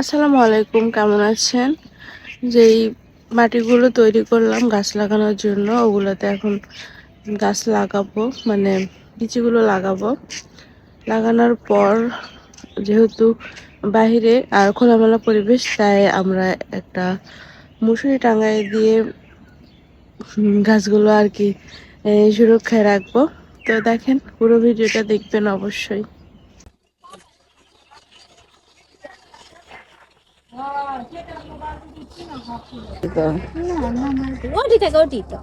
আসসালামু আলাইকুম, কেমন আছেন? যেই মাটিগুলো তৈরি করলাম গাছ লাগানোর জন্য, ওগুলোতে এখন গাছ লাগাবো মানে বিচিগুলো লাগাবো। লাগানোর পর যেহেতু বাহিরে আর খোলামেলা পরিবেশ, তাই আমরা একটা মুসুরি টাঙ্গাই দিয়ে গাছগুলো আর কি সুরক্ষায় রাখব। তো দেখেন পুরো ভিডিওটা দেখবেন অবশ্যই। ওটি থেকে ওটি তো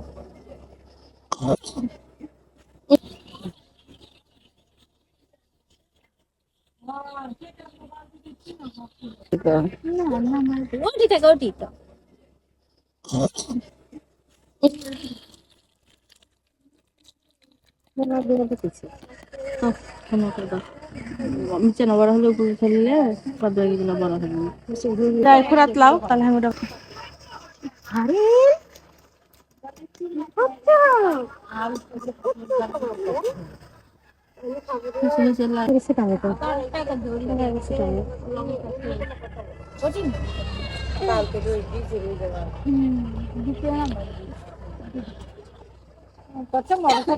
না না ওটি থেকে ওটি তো নিচে না বড় হলে উপরে ফেললে বাদ বাকিগুলো বড় হবে না খোরাত লাও তাহলে আমি ওটা আরে কত মনে করে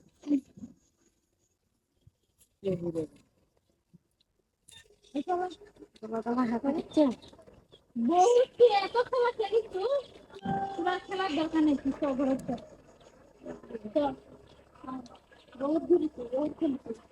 খেলার দরকার নেই সব হচ্ছে বহুত ঘুরিস বহুত খেলিস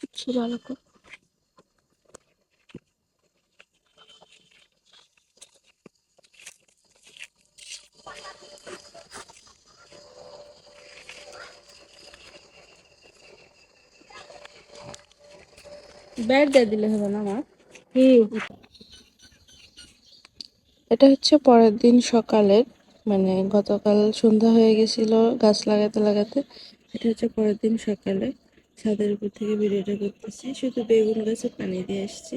কিছু ভালো করে ব্যাট দিয়ে দিলে হবে না আমার এটা হচ্ছে পরের দিন সকালের মানে গতকাল সন্ধ্যা হয়ে গেছিল গাছ লাগাতে লাগাতে। এটা হচ্ছে পরের দিন সকালে। ছাদের উপর থেকে ভিডিওটা করতেছি। শুধু বেগুন গাছে পানি দিয়ে আসছি।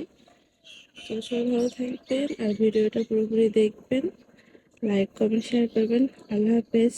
তো সবাই ভালো থাকবেন আর ভিডিওটা পুরোপুরি দেখবেন। লাইক, কমেন্ট, শেয়ার করবেন। আল্লাহ হাফেজ।